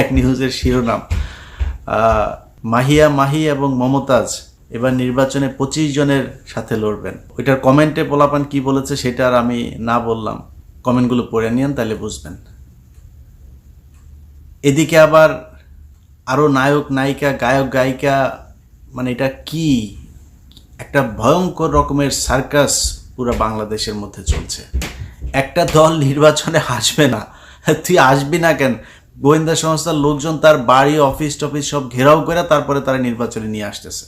এক নিউজের শিরোনাম। মাহিয়া, মাহি এবং মমতাজ এবার নির্বাচনে পঁচিশ জনের সাথে লড়বেন। ওইটার কমেন্টে পোলাপান কি বলেছে সেটা আর আমি না বললাম। কমেন্টগুলো পড়ে নিন তাহলে বুঝবেন। এদিকে আবার আরও নায়ক, নায়িকা, গায়ক, গায়িকা মানে এটা কি? একটা ভয়ঙ্কর রকমের সার্কাস পুরো বাংলাদেশের মধ্যে চলছে। একটা দল নির্বাচনে আসবে না। তুই আসবি না কেন? গোয়েন্দা সংস্থার লোকজন তার বাড়ি, অফিস টফিস সব ঘেরাও করে তারপরে তারা নির্বাচনে নিয়ে আসতেছে।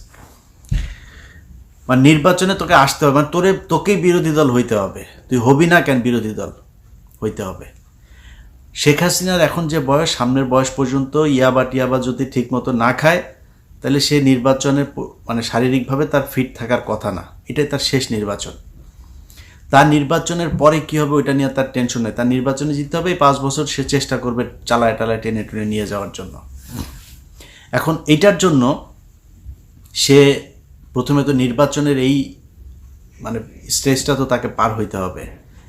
মানে নির্বাচনে তোকে আসতে হবে মানে তোরে, তোকেই বিরোধী দল হইতে হবে। তুই হবি না কেন বিরোধী দল হইতে হবে? শেখ হাসিনার এখন যে বয়স, সামনের বয়স পর্যন্ত ইয়াবা টিয়াবা যদি ঠিক মতো না খায়, তাহলে সে নির্বাচনে মানে শারীরিকভাবে তার ফিট থাকার কথা না। এটাই তার শেষ নির্বাচন। তার নির্বাচনের পরে কি হবে ওইটা নিয়ে তার টেনশন নেই। তার নির্বাচনে জিততে হবে, এই পাঁচ বছর সে চেষ্টা করবে চালায় টালায় টেনে টেনে নিয়ে যাওয়ার জন্য। এখন এইটার জন্য সে প্রথমে তো নির্বাচনের এই মানে স্টেজটা তো তাকে পার হইতে হবে।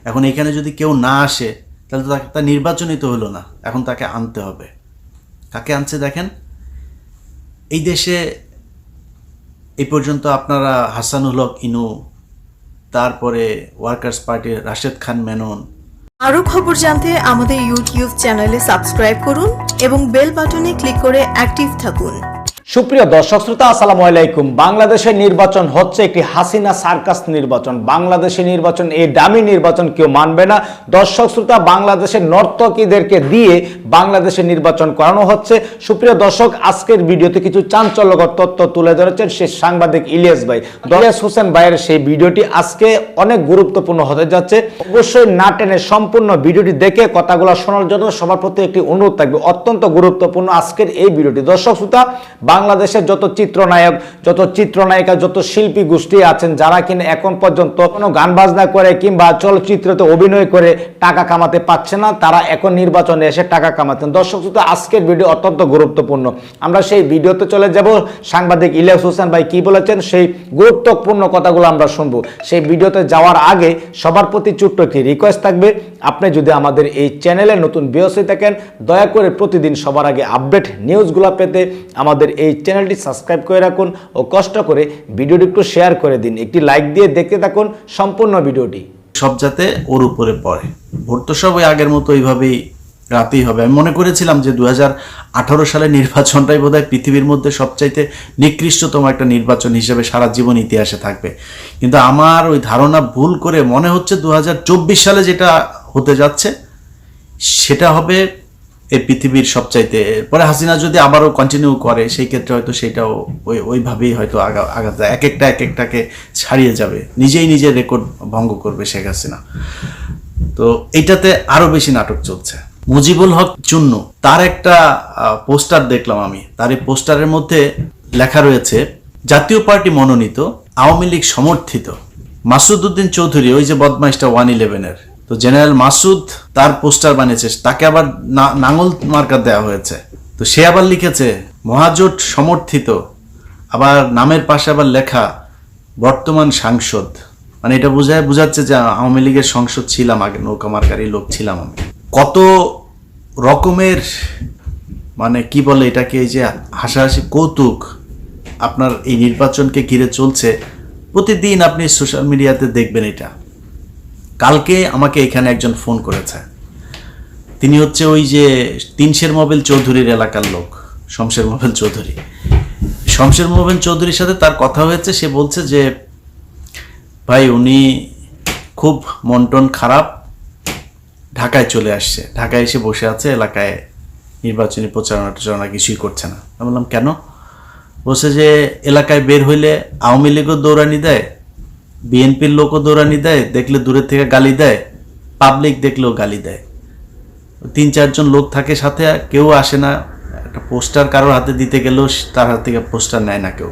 এখন এখানে যদি কেউ না আসে, তাহলে তো তাকে, তার নির্বাচনই তো হলো না। এখন তাকে আনতে হবে। কাকে আনছে দেখেন? এই দেশে এই পর্যন্ত আপনারা হাসানুল হক, ইনু তারপরে ওয়ার্কার্স পার্টির রাশেদ খান মেনন। আরও খবর জানতে আমাদের ইউটিউব চ্যানেলে সাবস্ক্রাইব করুন এবং বেল বাটনে ক্লিক করে অ্যাক্টিভ থাকুন। সুপ্রিয় দর্শক শ্রোতা, আসসালামু আলাইকুম। বাংলাদেশের নির্বাচন হচ্ছে একটি হাসিনা সার্কাস নির্বাচন। বাংলাদেশের নির্বাচন, এই দামি নির্বাচন কেউ মানবে না। দর্শক শ্রোতা, বাংলাদেশের নর্তকীদেরকে দিয়ে বাংলাদেশের নির্বাচন করানো হচ্ছে। সুপ্রিয় দর্শক, আজকের ভিডিওতে কিছু চাঞ্চল্যকর তথ্য তুলে ধরেছেন সে সাংবাদিক ইলিয়াস ভাই। ইলিয়াস হোসেন ভাইয়ের সেই ভিডিওটি আজকে অনেক গুরুত্বপূর্ণ হতে যাচ্ছে। অবশ্যই না টেনে সম্পূর্ণ ভিডিওটি দেখে কথাগুলো শোনার জন্য সবার প্রতি একটি অনুরোধ থাকবে। অত্যন্ত গুরুত্বপূর্ণ আজকের এই ভিডিওটি। দর্শক শ্রোতা বাংলাদেশের যত চিত্রনায়ক, যত চিত্রনায়িকা, যত শিল্পী গোষ্ঠী আছেন, যারা কিনা এখন পর্যন্ত কোনো গান বাজনা করে কিংবা চলচ্চিত্রতে অভিনয় করে টাকা কামাতে পারছে না, তারা এখন নির্বাচনে এসে টাকা কামাচ্ছেন। দর্শক শ্রোতা, আজকের ভিডিও অত্যন্ত গুরুত্বপূর্ণ। আমরা সেই ভিডিওতে চলে যাব। সাংবাদিক ইলিয়াস হোসেন ভাই কি বলেছেন? সেই গুরুত্বপূর্ণ কথাগুলো আমরা শুনব। সেই ভিডিওতে যাওয়ার আগে সবার প্রতি ছোট্ট একটি রিকোয়েস্ট থাকবে। আপনি যদি আমাদের এই চ্যানেলে নতুন বিয়সে থাকেন, দয়া করে প্রতিদিন সবার আগে আপডেট নিউজগুলো পেতে আমাদের এই চ্যানেলটি সাবস্ক্রাইব করে রাখুন ও কষ্ট করে ভিডিওটি একটু শেয়ার করে দিন। একটি লাইক দিয়ে দেখতে থাকুন সম্পূর্ণ ভিডিওটি। সব যাতে ওর উপরে পড়ে। ভোট তো সব ওই আগের মতো ওইভাবেই রাতেই হবে। আমি মনে করেছিলাম যে দু সালের নির্বাচনটাই বোধহয় পৃথিবীর মধ্যে সবচাইতে নিকৃষ্টতম একটা নির্বাচন হিসেবে সারা জীবন ইতিহাসে থাকবে। কিন্তু আমার ওই ধারণা ভুল করে মনে হচ্ছে দু হাজার চব্বিশ সালে যেটা হতে যাচ্ছে, সেটা হবে এই পৃথিবীর সবচাইতে, পরে হাসিনা যদি আবারও কন্টিনিউ করে, সেই ক্ষেত্রে হয়তো সেটাও ওই, ওইভাবেই হয়তো আগা আগাতে এক একটা, এক একটাকে ছাড়িয়ে যাবে। নিজেই নিজের রেকর্ড ভঙ্গ করবে শেখ হাসিনা। তো এইটাতে আরও বেশি নাটক চলছে। মুজিবুল হক চুন্নু, তার একটা পোস্টার দেখলাম আমি। তার এই পোস্টারের মধ্যে লেখা রয়েছে, জাতীয় পার্টি মনোনীত, আওয়ামী লীগ সমর্থিত। মাসুদ উদ্দিন চৌধুরী, ওই যে বদমাইশটা ওয়ান ইলেভেনের। তো জেনারেল মাসুদ তার পোস্টার বানিয়েছে, তাকে আবার নাঙল মার্কা দেওয়া হয়েছে। তো সে আবার লিখেছে, মহাজোট সমর্থিত, আবার নামের পাশে আবার লেখা, বর্তমান সাংসদ। মানে এটা বোঝায়, বোঝাচ্ছে যে আওয়ামী লীগের সংসদ ছিলাম আগে, নৌকা মার্কারি লোক ছিলাম আমি। কত রকমের মানে কি বলে এটাকে, এই যে হাসাহাসি কৌতুক আপনার এই নির্বাচনকে ঘিরে চলছে, প্রতিদিন আপনি সোশ্যাল মিডিয়াতে দেখবেন এটা। কালকে আমাকে এখানে একজন ফোন করেছে। তিনি হচ্ছে ওই যে তিনশের মোবাইল চৌধুরীর এলাকার লোক, শমশের মোবাইল চৌধুরী। শমশের মোবাইল চৌধুরীর সাথে তার কথা হয়েছে, সে বলছে যে, ভাই, উনি খুব মন্টন খারাপ, ঢাকায় চলে আসছে। ঢাকায় এসে বসে আছে, এলাকায় নির্বাচনী প্রচারণা টচারণা কিছুই করছে না। আমি বললাম, কেন? বলছে যে, এলাকায় বের হইলে আওয়ামী লীগও দৌড়ানি দেয় বিএনপির লোকও দৌড়ানি দেয়, দেখলে দূরের থেকে গালি দেয় পাবলিক দেখলেও গালি দেয়। তিন চারজন লোক থাকে সাথে, কেউ আসে না। একটা পোস্টার কারোর হাতে দিতে গেলেও তার হাত থেকে পোস্টার নেয় না কেউ।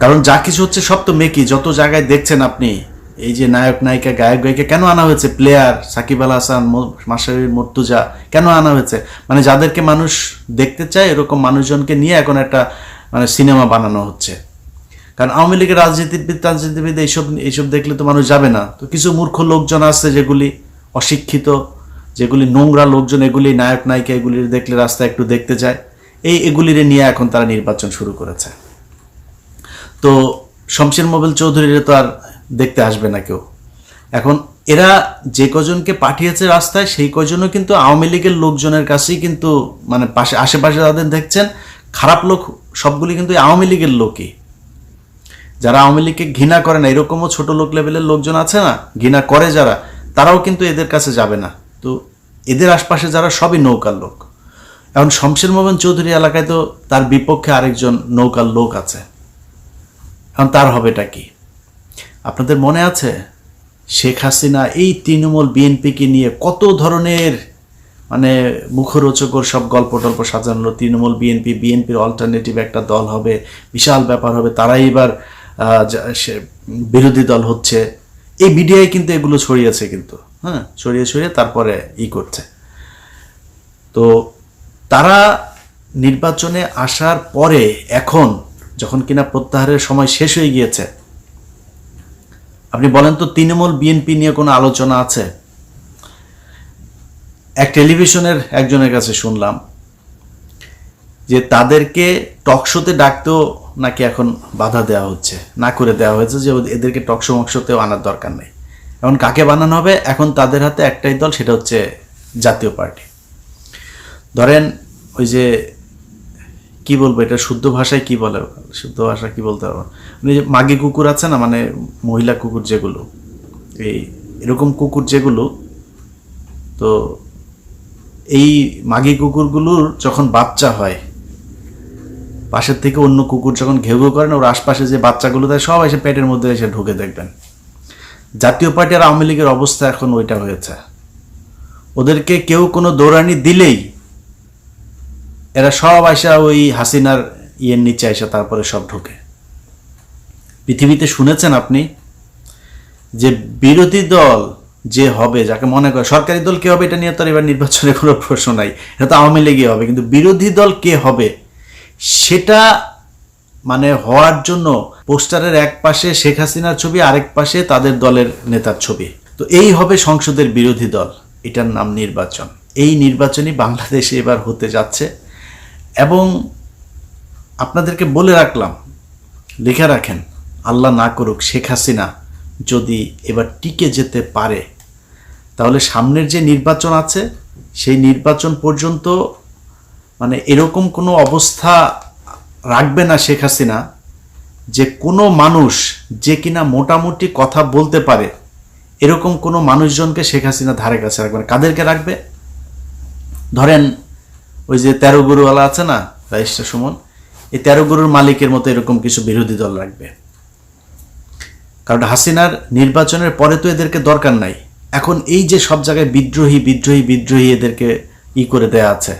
কারণ যা কিছু হচ্ছে সব তো মেকি, যত জায়গায় দেখছেন আপনি, এই যে নায়ক, নায়িকা, গায়ক, গায়িকা, কেন আনা হয়েছে? প্লেয়ার, সাকিব আল হাসান মাসারি মর্তুজা, কেন আনা হয়েছে? মানে যাদেরকে মানুষ দেখতে চায়, এরকম মানুষজনকে নিয়ে এখন একটা মানে সিনেমা বানানো হচ্ছে। কারণ আওয়ামী লীগের রাজনীতিবিদ রাজনীতিবিদ এইসব এইসব দেখলে তো মানুষ যাবে না। তো কিছু মূর্খ লোকজন আছে যেগুলি অশিক্ষিত, যেগুলি নোংরা লোকজন, এগুলি নায়ক, নায়িকা, এগুলির দেখলে রাস্তায় একটু দেখতে যায়। এই এগুলিরে নিয়ে এখন তারা নির্বাচন শুরু করেছে। তো শমশের মোবেল চৌধুরীরা তো আর দেখতে আসবে না কেউ। এখন এরা যে কজনকে পাঠিয়েছে রাস্তায়, সেই কজনও কিন্তু আওয়ামী লীগের লোকজনের কাছেই কিন্তু মানে পাশে, আশেপাশে যাদের দেখছেন। খারাপ লোক সবগুলি কিন্তু আওয়ামী লীগের লোকই। যারা আওয়ামী লীগকে ঘৃণা করে না, এরকমও ছোট লোক লেভেলের লোকজন আছে না? ঘৃণা করে যারা, তারাও কিন্তু এদের কাছে যাবে না। তো এদের আশপাশে যারা সবই নৌকার লোক। এখন শমশের মোহন চৌধুরী এলাকায় তো তার বিপক্ষে আরেকজন নৌকার লোক আছে। এখন তার হবেটা কি? আপনাদের মনে আছে শেখ হাসিনা এই তৃণমূল বিএনপিকে নিয়ে কত ধরনের মানে মুখরোচকর সব গল্প টল্প সাজানো তৃণমূল বিএনপি, বিএনপির অল্টারনেটিভ একটা দল হবে, বিশাল ব্যাপার হবে তারাই এবার বিরোধী দল হচ্ছে। এই মিডিয়ায় কিন্তু এগুলো ছড়িয়েছে কিন্তু। হ্যাঁ ছড়িয়ে ছড়িয়ে তারপরে ই করছে। তো তারা নির্বাচনে আসার পরে এখন যখন কিনা প্রত্যাহারের সময় শেষ হয়ে গিয়েছে, আপনি বলেন তো তৃণমূল, বিএনপি নিয়ে কোনো আলোচনা আছে? এক টেলিভিশনের একজনের কাছে শুনলাম যে তাদেরকে টকশোতে ডাকতেও নাকি এখন বাধা দেওয়া হচ্ছে, না করে দেওয়া হয়েছে যে এদেরকে টকশো মকশোতেও আনার দরকার নেই। এখন কাকে বানানো হবে? এখন তাদের হাতে একটাই দল, সেটা হচ্ছে জাতীয় পার্টি। ধরেন ওই যে, কি বলব, এটা শুদ্ধ ভাষায় কি বলে? শুদ্ধ ভাষা কি বলতে পারব? মানে যে মাগি কুকুর আছে না মানে মহিলা কুকুর যেগুলো, এই এরকম কুকুর যেগুলো, তো এই মাগি কুকুরগুলোর যখন বাচ্চা হয় পাশের থেকে অন্য কুকুর যখন ঘেউ ঘেউ করেন ওর আশপাশে যে বাচ্চাগুলো দেয় সব এসে পেটের মধ্যে এসে ঢুকে দেখবেন। জাতীয় পার্টি আর আওয়ামী লীগের অবস্থা এখন ওইটা হয়েছে। ওদেরকে কেউ কোনো দৌড়ানি দিলেই এরা সব আসা ওই হাসিনার ইয়ের নিচে আসা তারপরে সব ঢোকে। পৃথিবীতে শুনেছেন আপনি যে বিরোধী দল যে হবে, যাকে মনে করে সরকারি দল কে হবে, এটা নিয়ে তো এবার নির্বাচনে কোনো প্রশ্ন নাই। এটা তো আওয়ামী লীগই হবে, কিন্তু বিরোধী দল কে হবে সেটা মানে হওয়ার জন্য পোস্টারের এক পাশে শেখ হাসিনার ছবি, আরেক পাশে তাদের দলের নেতার ছবি। তো এই হবে সংসদের বিরোধী দল, এটার নাম নির্বাচন। এই নির্বাচনই বাংলাদেশে এবার হতে যাচ্ছে। এবং আপনাদেরকে বলে রাখলাম, লিখে রাখেন, আল্লাহ না করুক শেখ হাসিনা যদি এবার টিকে যেতে পারে। তাহলে সামনের যে নির্বাচন আছে, সেই নির্বাচন পর্যন্ত মানে এরকম কোনো অবস্থা রাখবে না শেখ হাসিনা যে কোনো মানুষ যে কিনা মোটামুটি কথা বলতে পারে, এরকম কোনো মানুষজনকে শেখ হাসিনা ধারে কাছে রাখবে কাদেরকে রাখবে? ধরেন ওই যে তেরো গরুওয়ালা আছে না রাইস্টার সুমন, এই তেরো গরুর মালিকের মতো এরকম কিছু বিরোধী দল রাখবে। কারণ হাসিনার নির্বাচনের পরে তো এদেরকে দরকার নাই। এখন এই যে সব জায়গায় বিদ্রোহী বিদ্রোহী বিদ্রোহী এদেরকে ই করে দেয়া আছে।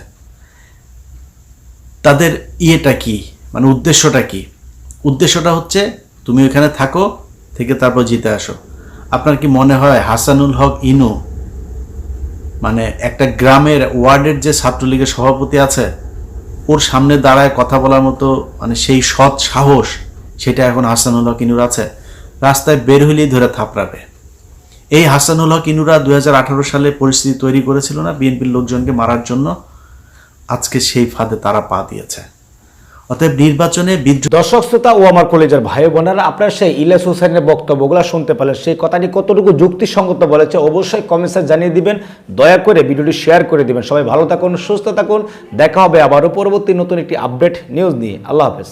তাদের ইয়েটা কি? মানে উদ্দেশ্যটা কি? উদ্দেশ্যটা হচ্ছে তুমি ওখানে থাকো, থেকে তারপর জিতে আসো। আপনার কি মনে হয় হাসানুল হক ইনু মানে একটা গ্রামের ওয়ার্ডের যে ছাত্রলীগের সভাপতি আছে, ওর সামনে দাঁড়ায় কথা বলার মতো মানে সেই সৎ সাহস, সেটা এখন হাসানুল হক ইনুর আছে, রাস্তায় বের হইলেই ধরে থাপড়াবে। এই হাসানুল হক ইনুরা দু হাজার আঠারো সালে পরিস্থিতি তৈরি করেছিল না, বিএনপির লোকজনকে মারার জন্য আজকে সেই ফাঁদে তারা পা দিয়েছে। অতএব নির্বাচনে বিদ্রোহ দর্শক, শ্রোতা ও আমার কলেজের ভাই বোনেরা, আপনারা সেই ইলাস হোসেনের বক্তব্যগুলো শুনতে পেলেন। সেই কথাটি কতটুকু যুক্তিসঙ্গত বলেছে, অবশ্যই কমেন্টসে জানিয়ে দিবেন। দয়া করে ভিডিওটি শেয়ার করে দিবেন। সবাই ভালো থাকুন, সুস্থ থাকুন। দেখা হবে আবারও পরবর্তী নতুন একটি আপডেট নিউজ নিয়ে। আল্লাহ হাফেজ।